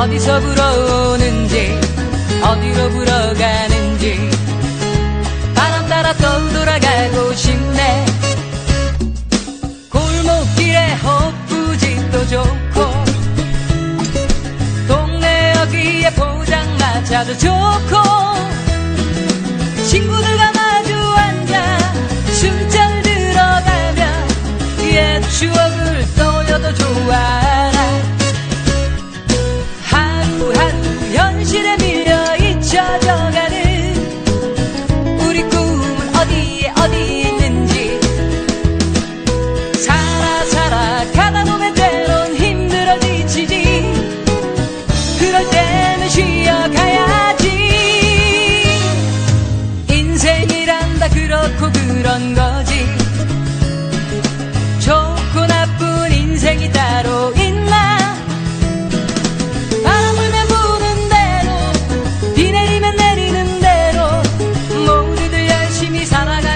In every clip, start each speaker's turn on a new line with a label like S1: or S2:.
S1: 어디서 불어오는지 어디로 불어가는지. 바람 따라 떠돌아가고 싶네. 골목길에 헛부집도 좋고 동네 여기에 포장마차도 좋고 친구들과 마주 앉아 숨잘 들어가면 옛 추억을 떠올려도 좋아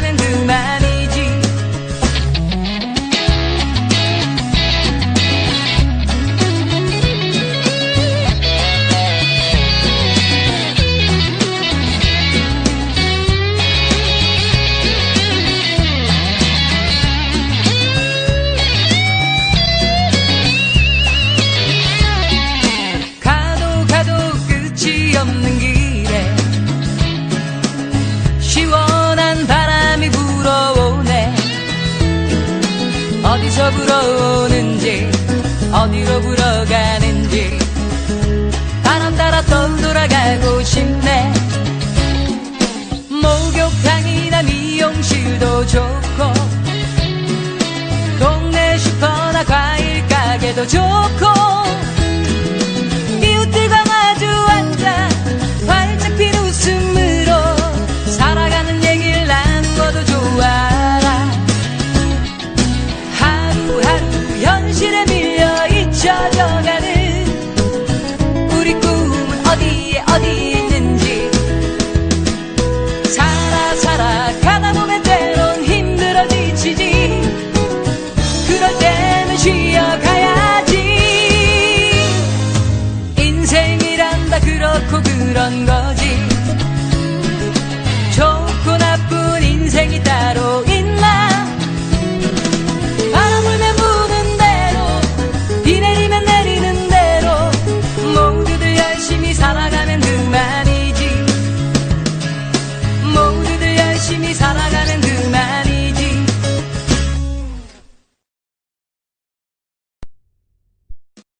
S1: 살아가면 그만 어디서 불어오는지 어디로 불어가는지. 바람 따라 떠돌아가고 싶네. 목욕탕이나 미용실도 좋고 동네 슈퍼나 과일 가게도 좋고 起呀，开呀。